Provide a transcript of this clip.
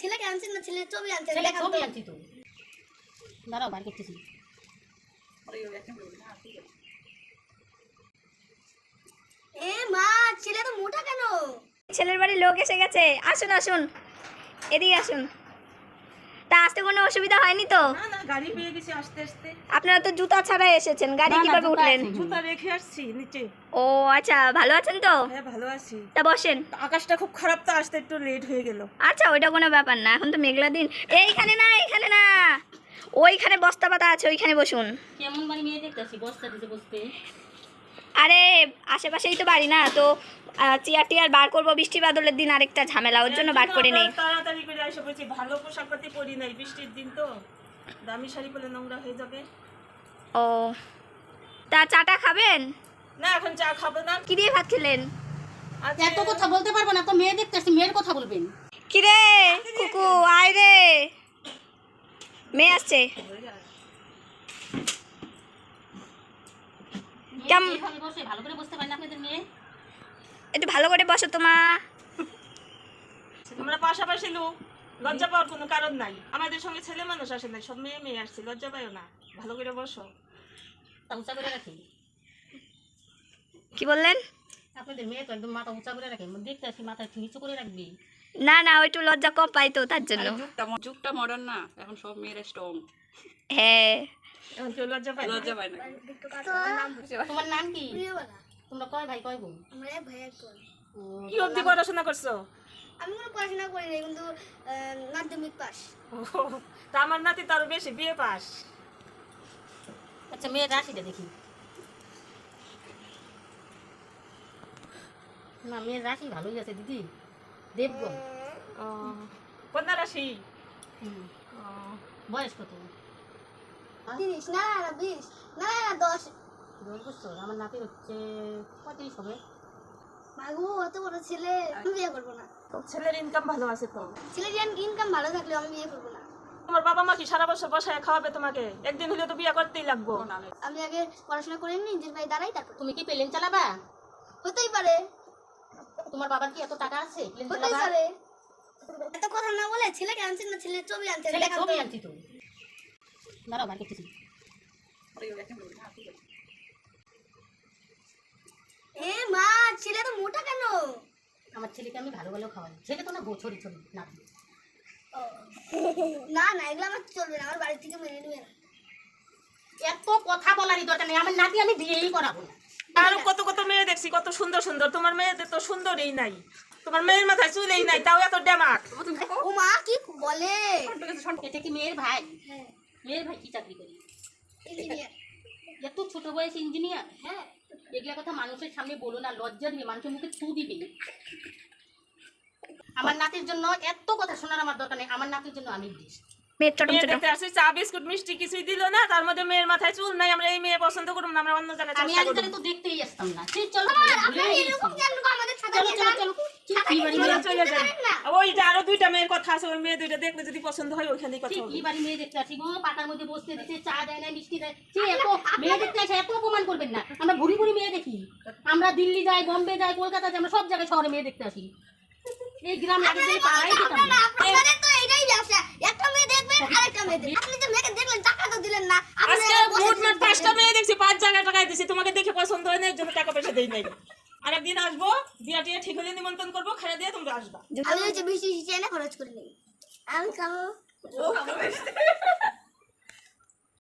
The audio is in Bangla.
ছেলেকে আনছেন না? ছেলে ছবি আনছেন ছেলে ছবি আনছি তো। দাঁড়াও বার করতেছি। এ মা ছেলে তো মোটা কেন? ছেলের বাড়ির লোক এসে গেছে। আসুন আসুন। এদিকে আসুন। তা আসতে কোনো অসুবিধা হয়নি তো? না না গাড়ি পেয়ে গেছি আস্তে আস্তে। আপনারা তো জুতা ছাড়া এসেছেন গাড়ি কীভাবে উঠলেন? জুতা রেখে আসছি নিচে। ও আচ্ছা ভালো আছেন তো? হ্যাঁ ভালো আছি। তা বসেন। আকাশটা খুব খারাপ তো আসতে একটু লেট হয়ে গেল। আচ্ছা ওইটা কোনো ব্যাপার না এখন তো মেঘলা দিন। এইখানে না এইখানে না। ওইখানে বস্তা পাতা আছে ওইখানে বসুন। কেমন বাড়ি মেয়ে দেখতেছি বস্তা দিতে বসতে। আরে আশেপাশেই তো বাড়ি না তো চেয়ার টিয়ার বার করব বৃষ্টি বাদলের দিন আরেকটা ঝামেলা ওর জন্য বার করে নেই। তাড়াতাড়ি করে এসে বলছি ভালো পোশাক পাতি পরি নাই বৃষ্টির দিন তো দামি শাড়ি পরে নোংরা হয়ে যাবে। ও তা চাটা খাবেন? না এখন চা খাব না। কি দিয়ে ভাত খেলেন? এত কথা বলতে পারব না তো মেয়ে দেখতেছি মেয়ের কথা বলবেন। কিরে কুকু আয় রে। মেয়ে আসছে। কেম- বসে ভালো করে বসতে পারেন আপনাদের মেয়ে? একটু ভালো করে বসো তোমা আমরা পাশাপাশি লোক লজ্জা পাওয়ার কোনো কারণ নাই। আমাদের সঙ্গে ছেলে মানুষ আসে নাই সব মেয়ে মেয়ে আসছে লজ্জা পাইও না। ভালো করে বসো। উঁচা করে রাখি। কি বললেন? আপনাদের মেয়ে তো একদম মাথা উঁচা করে রাখে দেখতে আসি মাথা একটু নিচু করে রাখবি। না না ওইটু লজ্জা কম পাই তো তার জন্য। যুগটা মডার্ন না এখন সব মেয়েরা স্ট্রং হ্যাঁ। লজ্জা পায় লজ্জা পায় না। তোমার নাম কি? তোমরা কয় ভাই কয় বোন? আমরা ভাই এক বোন। কি অবধি পড়াশোনা করছ? আমি কোনো পড়াশোনা করি কিন্তু মাধ্যমিক পাস তা আমার নাতি তো আরও বেশি বিয়ে পাস আচ্ছা মেয়ের রাশিটা দেখি। না মেয়ের রাশি ভালোই আছে দিদি। দেবগণ। কন্যা রাশি? বয়স কত? তিরিশ না না না বিশ। না না না দশ। দশ বছর আমার নাতির হচ্ছে পঁয়ত্রিশ হবে। মাগু অত বড় ছেলে আমি বিয়ে করব না। ছেলের ইনকাম ভালো আছে তো? ছেলের ইনকাম ভালো থাকলেও আমি বিয়ে করব না। তোমার বাবা মা কি সারা বছর বসায় খাওয়াবে তোমাকে? একদিন হলে তো বিয়ে করতেই লাগবো। আমি আগে পড়াশোনা করে নিজের ভাই দাঁড়াই তারপর তুমি কি প্লেন চালাবা? হতেই পারে। তোমার বাবার কি এত টাকা আছে? প্লেন হতেই চালাবা পারে। এত কথা না বলে ছেলেকে আনছেন না ছেলের ছবি আনছেন ছেলে ছবি। আনছি তো। দাঁড়াও বার করতেছি এ মা ছেলে তো মোটা কেন? আমার ছেলেকে আমি ভালো ভালো খাওয়াই। ছেলে তো না গো ছড়ি ছড়ি না না এগুলো আমার চলবে না আমার বাড়ি থেকে মেনে নেবে না। এত কথা বলারই দরকার নেই আমার নাতি আমি বিয়েই করাবো না। আরও কত কত মেয়ে দেখছি কত সুন্দর সুন্দর। তোমার মেয়েদের তো সুন্দরই নাই। তোমার মেয়ের মাথায় চুলেই নাই তাও এত ডেমাক ও মা কি বলে? এটা কি মেয়ের ভাই? হ্যাঁ। মেয়ের ভাই কি চাকরি করি? এত ছোট বয়স ইঞ্জিনিয়ার হ্যাঁ। এগুলা কথা মানুষের সামনে বলো না লজ্জা দিবে মানুষের মুখে থু দিবে। আমার নাতির জন্য এত কথা শোনার আমার দরকার নেই আমার নাতির জন্য আমি দিস চা বিস্কুট মিষ্টি কিছুই দিল না তার মধ্যে মেয়ের মাথায় চুল নাই আমরা এই মেয়ে পছন্দ করব না আমরা অন্য জায়গায় আমি তো দেখতেই আসতাম না। ঠিক চলো। চলো চলো যান? চলো কি কি বাড়ি চলো মেয়ে চলে যান। পারেন না? ওইটা আরও দুইটা মেয়ের কথা আছে ওই মেয়ে দুইটা দেখলে যদি পছন্দ হয় ওইখানেই কথা কি বাড়ি মেয়ে দেখতে আসি গো পাতার মধ্যে বসতে দিচ্ছে চা দেয় না মিষ্টি দেয়। সে এত মেয়ে দেখতে আসে এত অপমান করবেন না। আমরা ঘুরি ঘুরি মেয়ে দেখি। আমরা দিল্লি যাই বোম্বে যাই কলকাতা যাই আমরা সব জায়গায় শহরে মেয়ে দেখতে আসি। এই গ্রামে আগে পাড়াই যেতাম। আপনাদের তো এটাই ব্যবসা একটা মেয়ে দেখবেন আরেকটা মেয়ে দেখবেন। আপনি যে মেয়েকে দেখলেন টাকা তো দিলেন না। আজকে মোট মোট পাঁচটা মেয়ে দেখছি পাঁচ জায়গায় টাকায় দিছি। তোমাকে দেখে পছন্দ হয় না এর জন্য টাকা পয়সা দেই নাই। আরেকদিন আসব বিয়া টিয়া ঠিক হলে নিমন্ত্রণ করব খেলা দিয়ে তোমরা আসবা। আমি হচ্ছে বেশি চেনে খরচ করে নেই। আমি খাব।